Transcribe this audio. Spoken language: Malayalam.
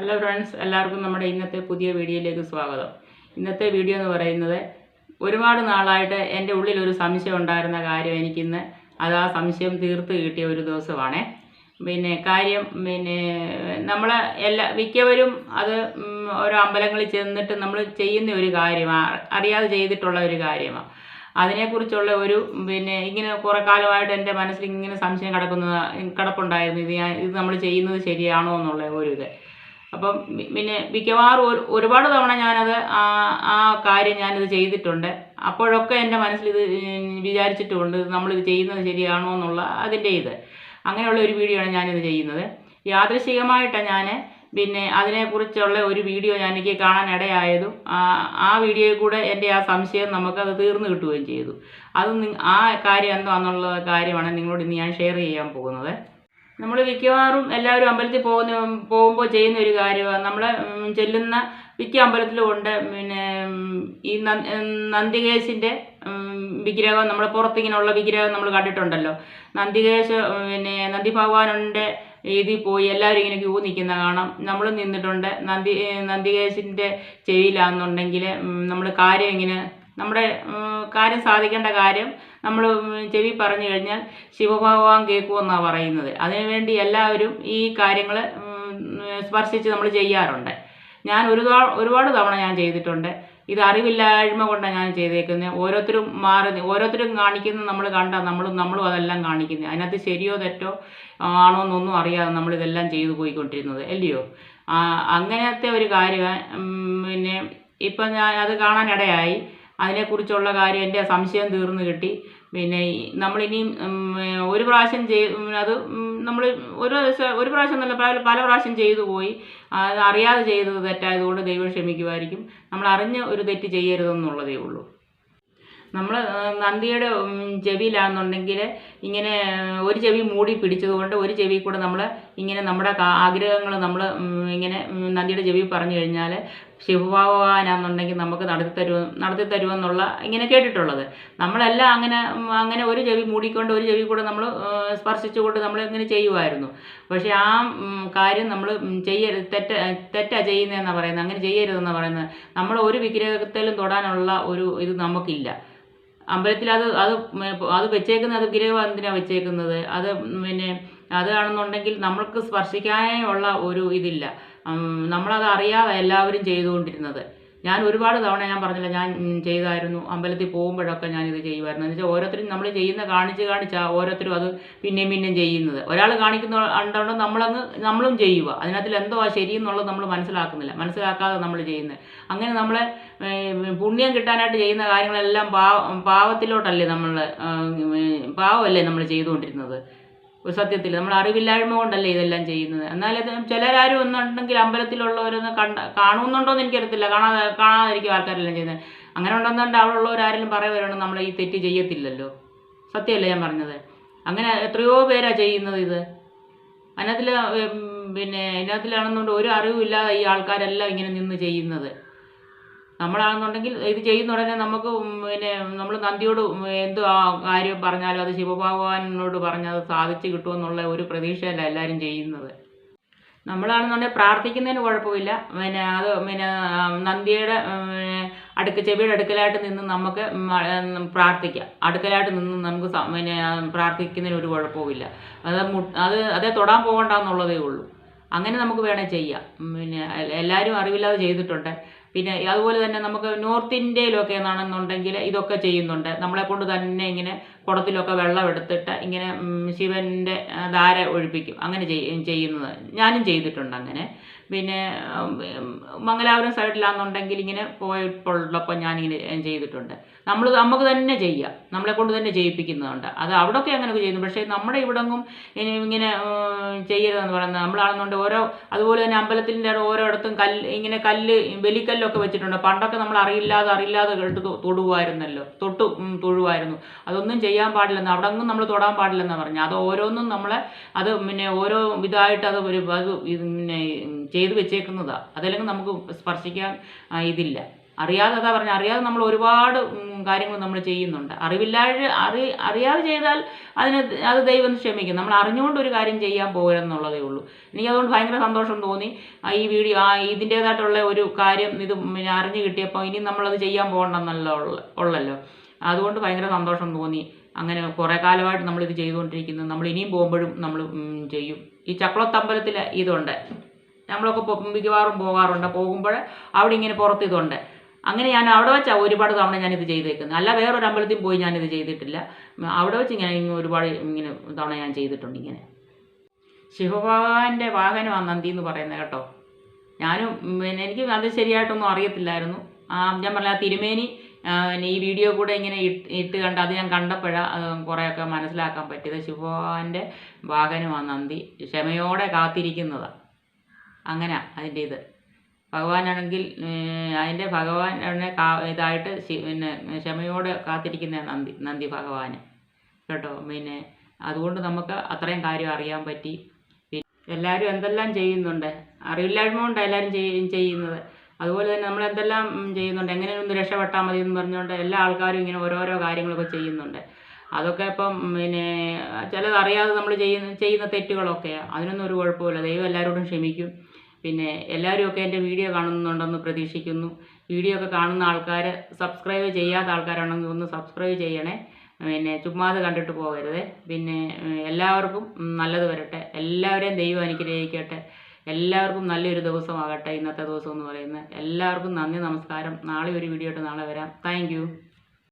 ഹലോ ഫ്രണ്ട്സ് എല്ലാവർക്കും നമ്മുടെ ഇന്നത്തെ പുതിയ വീഡിയോയിലേക്ക് സ്വാഗതം. ഇന്നത്തെ വീഡിയോ എന്ന് പറയുന്നത് ഒരുപാട് നാളായിട്ട് എന്റെ ഉള്ളിൽ ഒരു സംശയം ഉണ്ടായിരുന്ന കാര്യം എനിക്കിന്ന് അത് ആ സംശയം തീർത്ത് കിട്ടിയ ഒരു ദിവസമാണേ. പിന്നെ കാര്യം പിന്നെ നമ്മൾ എല്ലാ മിക്കവരും അത് ഓരോ അമ്പലങ്ങളിൽ ചെന്നിട്ട് നമ്മൾ ചെയ്യുന്ന ഒരു കാര്യമാണ് അറിയാതെ ചെയ്തിട്ടുള്ള ഒരു കാര്യമാണ് അതിനെക്കുറിച്ചുള്ള ഒരു പിന്നെ ഇങ്ങനെ കുറേ കാലമായിട്ട് എന്റെ മനസ്സിൽ ഇങ്ങനെ സംശയം കിടക്കുന്ന കിടപ്പുണ്ടായിരുന്നു. ഇത് ഞാൻ ഇത് നമ്മൾ ചെയ്യുന്നത് ശരിയാണോ എന്നുള്ള ഒരു ഇത്. അപ്പം പിന്നെ മിക്കവാറും ഒരു ഒരുപാട് തവണ ഞാനത് ആ ആ കാര്യം ഞാനിത് ചെയ്തിട്ടുണ്ട്. അപ്പോഴൊക്കെ എന്റെ ഉം വിചാരിച്ചിട്ടുമുണ്ട് നമ്മളിത് ചെയ്യുന്നത് ശരിയാണോ എന്നുള്ള അതിന്റെ ഇത്. അങ്ങനെയുള്ള ഒരു വീഡിയോ ആണ് ഞാനിത് ചെയ്യുന്നത്. യാദൃശികമായിട്ടാണ് ഞാൻ പിന്നെ അതിനെക്കുറിച്ചുള്ള ഒരു വീഡിയോ ഞാൻ എനിക്ക് കാണാൻ ഇടയായതും ആ വീഡിയോയിൽ കൂടെ എന്റെ ആ സംശയം നമുക്കത് തീർന്നു കിട്ടുകയും ചെയ്തു. അത് ആ കാര്യം എന്താണെന്നുള്ള കാര്യമാണ് നിങ്ങളോട് ഇന്ന് ഞാൻ ഷെയർ ചെയ്യാൻ പോകുന്നത്. നമ്മൾ മിക്കവാറും എല്ലാവരും അമ്പലത്തിൽ പോകുന്ന പോകുമ്പോൾ ചെയ്യുന്ന ഒരു കാര്യമാണ് നമ്മൾ ചെല്ലുന്ന മിക്ക അമ്പലത്തിലും ഉണ്ട്. പിന്നെ ഈ നന്ദികേശിന്റെ വിഗ്രഹം നമ്മൾ പുറത്തിങ്ങനെയുള്ള വിഗ്രഹം നമ്മൾ കണ്ടിട്ടുണ്ടല്ലോ. നന്ദികേശ് പിന്നെ നന്ദി ഭഗവാനുണ്ട് ഇതിൽ പോയി എല്ലാവരും ഇങ്ങനെ ക്യൂ നിൽക്കുന്ന കാണാം. നമ്മളും നിന്നിട്ടുണ്ട്. നന്ദി നന്ദികേശിന്റെ ചെവിയിലാണെന്നുണ്ടെങ്കിൽ നമ്മൾ കാര്യം ഇങ്ങനെ നമ്മുടെ കാര്യം സാധിക്കേണ്ട കാര്യം നമ്മൾ ചെവി പറഞ്ഞു കഴിഞ്ഞാൽ ശിവഭഗവാൻ കേൾക്കുമെന്നാണ് പറയുന്നത്. അതിനുവേണ്ടി എല്ലാവരും ഈ കാര്യങ്ങൾ സ്പർശിച്ച് നമ്മൾ ചെയ്യാറുണ്ട്. ഞാൻ ഒരു ഒരുപാട് തവണ ഞാൻ ചെയ്തിട്ടുണ്ട്. ഇത് അറിവില്ലായ്മ കൊണ്ടാണ് ഞാൻ ചെയ്തേക്കുന്നത് ഓരോരുത്തരും മാറി ഓരോരുത്തരും കാണിക്കുന്നത് നമ്മൾ കണ്ടാൽ നമ്മളും നമ്മളും അതെല്ലാം കാണിക്കുന്നത് അതിനകത്ത് ശരിയോ തെറ്റോ ആണോ എന്നൊന്നും അറിയാതെ നമ്മളിതെല്ലാം ചെയ്തു പോയിക്കൊണ്ടിരുന്നത്. അല്ലയോ? അങ്ങനത്തെ ഒരു കാര്യം പിന്നെ ഇപ്പം ഞാൻ അത് കാണാനിടയായി. അതിനെക്കുറിച്ചുള്ള കാര്യം എന്റെ സംശയം തീർന്നു കിട്ടി. പിന്നെ നമ്മളിനിയും ഒരു പ്രാവശ്യം ചെയ് അത് നമ്മൾ ഒരു ഒരു പ്രാവശ്യം നല്ല പല പല പ്രാവശ്യം ചെയ്തു പോയി. അത് അറിയാതെ ചെയ്തത് തെറ്റായതുകൊണ്ട് ദൈവം ക്ഷമിക്കുമായിരിക്കും. നമ്മൾ അറിഞ്ഞ് ഒരു തെറ്റ് ചെയ്യരുതെന്നുള്ളതേ ഉള്ളൂ. നമ്മൾ നന്ദിയുടെ ചെവിയിലാണെന്നുണ്ടെങ്കിൽ ഇങ്ങനെ ഒരു ചെവി മൂടി പിടിച്ചതുകൊണ്ട് ഒരു ചെവി കൂടെ നമ്മൾ ഇങ്ങനെ നമ്മുടെ ആഗ്രഹങ്ങൾ നമ്മൾ ഇങ്ങനെ നന്ദിയുടെ ചെവി പറഞ്ഞു കഴിഞ്ഞാൽ ശിവഭഗവാനാണെന്നുണ്ടെങ്കിൽ നമുക്ക് നടത്തി തരുമോ നടത്തി തരുമെന്നുള്ള ഇങ്ങനെ കേട്ടിട്ടുള്ളത്. നമ്മളെല്ലാം അങ്ങനെ അങ്ങനെ ഒരു ചെവി മൂടിക്കൊണ്ട് ഒരു ചെവി കൂടെ നമ്മൾ സ്പർശിച്ചുകൊണ്ട് നമ്മൾ ഇങ്ങനെ ചെയ്യുമായിരുന്നു. പക്ഷേ ആ കാര്യം നമ്മൾ ചെയ്യരുത് തെറ്റ തെറ്റാ ചെയ്യുന്നതെന്നാണ് പറയുന്നത്. അങ്ങനെ ചെയ്യരുതെന്നാണ് പറയുന്നത്. നമ്മൾ ഒരു വിഗ്രഹത്തിലും തൊടാനുള്ള ഒരു ഇത് നമുക്കില്ല. അമ്പലത്തിൽ അത് അത് അത് വെച്ചേക്കുന്നത് അത് വിഗ്രഹം എന്തിനാണ് വെച്ചേക്കുന്നത്? അത് പിന്നെ അതാണെന്നുണ്ടെങ്കിൽ നമ്മൾക്ക് സ്പർശിക്കാനുള്ള ഒരു ഇതില്ല. നമ്മളത് അറിയാതെ എല്ലാവരും ചെയ്തുകൊണ്ടിരുന്നത്. ഞാൻ ഒരുപാട് തവണ ഞാൻ പറഞ്ഞില്ല ഞാൻ ചെയ്തായിരുന്നു അമ്പലത്തിൽ പോകുമ്പോഴൊക്കെ ഞാനിത് ചെയ്യുമായിരുന്നു. എന്ന് വെച്ചാൽ ഓരോരുത്തരും നമ്മൾ ചെയ്യുന്ന കാണിച്ച് കാണിച്ചാൽ ഓരോരുത്തരും അത് പിന്നെയും പിന്നെയും ചെയ്യുന്നത്. ഒരാൾ കാണിക്കുന്ന ഉണ്ടോ നമ്മളങ്ങ് നമ്മളും ചെയ്യുക. അതിനകത്തിൽ എന്തോ ആ ശരിയെന്നുള്ളത് നമ്മൾ മനസ്സിലാക്കുന്നില്ല. മനസ്സിലാക്കാതെ നമ്മൾ ചെയ്യുന്നത്. അങ്ങനെ നമ്മളെ പുണ്യം കിട്ടാനായിട്ട് ചെയ്യുന്ന കാര്യങ്ങളെല്ലാം പാവ പാവത്തിലോട്ടല്ലേ നമ്മൾ പാവമല്ലേ നമ്മൾ ചെയ്തുകൊണ്ടിരുന്നത്. സത്യത്തിൽ നമ്മൾ അറിവില്ലായ്മ കൊണ്ടല്ലേ ഇതെല്ലാം ചെയ്യുന്നത്. എന്നാലത് ചിലരാരും ഒന്നുണ്ടെങ്കിൽ അമ്പലത്തിലുള്ളവരൊന്ന് കണ്ട കാണുന്നുണ്ടോയെന്ന് എനിക്കറിയത്തില്ല. കാണാതെ കാണാതിരിക്കും ആൾക്കാരെല്ലാം ചെയ്യുന്നത്. അങ്ങനെ ഉണ്ടെന്നുണ്ട് അവിടെ ഉള്ളവരാരെങ്കിലും പറയുവാണ് നമ്മൾ ഈ തെറ്റ് ചെയ്യത്തില്ലല്ലോ. സത്യമല്ലേ ഞാൻ പറഞ്ഞത്? അങ്ങനെ എത്രയോ പേരാ ചെയ്യുന്നത് ഇത്. അതിനകത്തിൽ പിന്നെ ഇതിനകത്തിലാണെന്നുണ്ട് ഒരു അറിവില്ലാതെ ഈ ആൾക്കാരെല്ലാം ഇങ്ങനെ നിന്ന് ചെയ്യുന്നത്. നമ്മളാണെന്നുണ്ടെങ്കിൽ ഇത് ചെയ്യുന്ന ഉടനെ നമുക്ക് പിന്നെ നമ്മൾ നന്ദിയോട് എന്തോ കാര്യം പറഞ്ഞാലും അത് ശിവഭഗവാനോട് പറഞ്ഞാൽ അത് സാധിച്ചു കിട്ടുമെന്നുള്ള ഒരു പ്രതീക്ഷയല്ല എല്ലാവരും ചെയ്യുന്നത്. നമ്മളാണെന്നുണ്ടെങ്കിൽ പ്രാർത്ഥിക്കുന്നതിന് കുഴപ്പമില്ല. പിന്നെ അത് പിന്നെ നന്ദിയുടെ അടുക്ക ചെവിയുടെ അടുക്കലായിട്ട് നിന്ന് നമുക്ക് പ്രാർത്ഥിക്കാം. അടുക്കലായിട്ട് നിന്ന് നമുക്ക് പിന്നെ പ്രാർത്ഥിക്കുന്നതിന് ഒരു കുഴപ്പവുമില്ല. അത് അത് അതേ തൊടാൻ പോകണ്ടെന്നുള്ളതേ ഉള്ളൂ. അങ്ങനെ നമുക്ക് വേണേൽ ചെയ്യാം. പിന്നെ എല്ലാവരും അറിവില്ലാതെ ചെയ്തിട്ടുണ്ട്. പിന്നെ അതുപോലെ തന്നെ നമുക്ക് നോർത്ത് ഇന്ത്യയിലൊക്കെ എന്നാണെന്നുണ്ടെങ്കിൽ ഇതൊക്കെ ചെയ്യുന്നുണ്ട്. നമ്മളെ കൊണ്ട് തന്നെ ഇങ്ങനെ കുടത്തിലൊക്കെ വെള്ളം എടുത്തിട്ട് ഇങ്ങനെ ശിവന്റെ ധാര ഒഴിപ്പിക്കും. അങ്ങനെ ചെയ്- ചെയ്യുന്നത്. ഞാനും ചെയ്തിട്ടുണ്ട് അങ്ങനെ. പിന്നെ മംഗലാപുരം സൈഡിലാണെന്നുണ്ടെങ്കിൽ ഇങ്ങനെ പോയപ്പോഴുള്ളപ്പോൾ ഞാനിങ്ങനെ ചെയ്തിട്ടുണ്ട്. നമ്മൾ നമുക്ക് തന്നെ ചെയ്യാം. നമ്മളെ കൊണ്ട് തന്നെ ചെയ്യിപ്പിക്കുന്നതുണ്ട്. അത് അവിടെയൊക്കെ അങ്ങനെയൊക്കെ ചെയ്യുന്നു. പക്ഷേ നമ്മുടെ ഇവിടെങ്ങും ഇനി ഇങ്ങനെ ചെയ്യരുതെന്ന് പറയുന്നത് നമ്മളാണെന്നുണ്ട് ഓരോ അതുപോലെ തന്നെ അമ്പലത്തിന്റെ ഓരോയിടത്തും കല്ല് ഇങ്ങനെ കല്ല് ബലിക്കല്ലൊക്കെ വെച്ചിട്ടുണ്ട്. പണ്ടൊക്കെ നമ്മൾ അറിയില്ലാതെ അറിയില്ലാതെ കേട്ട് തൊടുവായിരുന്നല്ലോ. തൊട്ട് തൊഴുവായിരുന്നു. അതൊന്നും ചെയ്യാൻ പാടില്ലെന്ന് അവിടെങ്ങും നമ്മൾ തൊടാൻ പാടില്ലെന്നാണ് പറഞ്ഞു അത് ഓരോന്നും നമ്മളെ അത് പിന്നെ ഓരോ ഇതായിട്ട് അത് ഒരു അത് പിന്നെ ചെയ്ത് വെച്ചേക്കുന്നതാണ് അതല്ലെങ്കിൽ നമുക്ക് സ്പർശിക്കാൻ ഇതില്ല. അറിയാതെ അതാ പറഞ്ഞ അറിയാതെ നമ്മൾ ഒരുപാട് കാര്യങ്ങൾ നമ്മൾ ചെയ്യുന്നുണ്ട്. അറിവില്ലാതെ അറി അറിയാതെ ചെയ്താൽ അതിന് അത് ദൈവം ക്ഷമിക്കും. നമ്മൾ അറിഞ്ഞുകൊണ്ട് ഒരു കാര്യം ചെയ്യാൻ പോകരുതെന്നുള്ളതേ ഉള്ളൂ. എനിക്ക് അതുകൊണ്ട് ഭയങ്കര സന്തോഷം തോന്നി. ഈ വീഡിയോ ആ ഇതിന്റേതായിട്ടുള്ള ഒരു കാര്യം ഇത് പിന്നെ അറിഞ്ഞു കിട്ടിയപ്പോൾ ഇനി നമ്മളത് ചെയ്യാൻ പോകണമെന്നല്ല ഉള്ള ഉള്ളല്ലോ. അതുകൊണ്ട് ഭയങ്കര സന്തോഷം തോന്നി. അങ്ങനെ കുറേ കാലമായിട്ട് നമ്മളിത് ചെയ്തുകൊണ്ടിരിക്കുന്നു. നമ്മൾ ഇനിയും പോകുമ്പോഴും നമ്മൾ ചെയ്യും. ഈ ചക്കുളത്തമ്പലത്തിൽ ഇതുണ്ട്. നമ്മളൊക്കെ മിക്കവാറും പോകാറുണ്ട്. പോകുമ്പോൾ അവിടെ ഇങ്ങനെ പുറത്ത് ഇതുണ്ട് അങ്ങനെ ഞാൻ അവിടെ വെച്ചാൽ ഒരുപാട് തവണ ഞാനിത് ചെയ്തേക്കുന്നത്. അല്ല വേറൊരു അമ്പലത്തിൽ പോയി ഞാനിത് ചെയ്തിട്ടില്ല. അവിടെ വെച്ച് ഞാൻ ഒരുപാട് ഇങ്ങനെ തവണ ഞാൻ ചെയ്തിട്ടുണ്ട് ഇങ്ങനെ. ശിവഭഗവാന്റെ വാഹനമാണ് നന്ദി എന്ന് പറയുന്നത് കേട്ടോ. ഞാനും പിന്നെ എനിക്ക് അത് ശരിയായിട്ടൊന്നും അറിയത്തില്ലായിരുന്നു. ഞാൻ പറഞ്ഞ തിരുമേനി ഈ വീഡിയോ കൂടെ ഇങ്ങനെ ഇട്ട് ഇട്ട് കണ്ട് അത് ഞാൻ കണ്ടപ്പോഴാണ് കുറേയൊക്കെ മനസ്സിലാക്കാൻ പറ്റിയത് ശിവഭഗവാന്റെ വാഹനമാണ് നന്ദി. ക്ഷമയോടെ കാത്തിരിക്കുന്നതാണ് അങ്ങനെ അതിന്റെ ഇത് ഭഗവാനാണെങ്കിൽ അതിന്റെ ഭഗവാനെ കാ ഇതായിട്ട് പിന്നെ ക്ഷമയോടെ കാത്തിരിക്കുന്ന നന്ദി നന്ദി ഭഗവാന്. കേട്ടോ? പിന്നെ അതുകൊണ്ട് നമുക്ക് അത്രയും കാര്യം അറിയാൻ പറ്റി. എല്ലാവരും എന്തെല്ലാം ചെയ്യുന്നുണ്ട്? അറിവില്ലായ്മ കൊണ്ട് എല്ലാവരും ചെയ്- ചെയ്യുന്നത്. അതുപോലെ തന്നെ നമ്മൾ എന്തെല്ലാം ചെയ്യുന്നുണ്ട്? എങ്ങനെ ഒന്ന് രക്ഷപ്പെട്ടാൽ മതി എന്ന് പറഞ്ഞുകൊണ്ട് എല്ലാ ആൾക്കാരും ഇങ്ങനെ ഓരോരോ കാര്യങ്ങളൊക്കെ ചെയ്യുന്നുണ്ട്. അതൊക്കെ ഇപ്പം പിന്നെ ചിലതറിയാതെ നമ്മൾ ചെയ്യുന്ന ചെയ്യുന്ന തെറ്റുകളൊക്കെയാണ് അതിനൊന്നും ഒരു കുഴപ്പമില്ല ദൈവം എല്ലാവരോടും ക്ഷമിക്കും. പിന്നെ എല്ലാവരും ഒക്കെ എന്റെ വീഡിയോ കാണുന്നുണ്ടെന്ന് പ്രതീക്ഷിക്കുന്നു. വീഡിയോ ഒക്കെ കാണുന്ന ആൾക്കാർ സബ്സ്ക്രൈബ് ചെയ്യാത്ത ആൾക്കാരാണെങ്കിൽ ഒന്ന് സബ്സ്ക്രൈബ് ചെയ്യണേ. പിന്നെ ചുമ്മാതെ കണ്ടിട്ട് പോകരുത്. പിന്നെ എല്ലാവർക്കും നല്ലത് വരട്ടെ. എല്ലാവരെയും ദൈവം അനുഗ്രഹിക്കട്ടെ. എല്ലാവർക്കും നല്ലൊരു ദിവസമാകട്ടെ ഇന്നത്തെ ദിവസം എന്ന് പറയുന്നത്. എല്ലാവർക്കും നന്ദി നമസ്കാരം. നാളെ ഒരു വീഡിയോ ആയിട്ട് നാളെ വരാം. താങ്ക്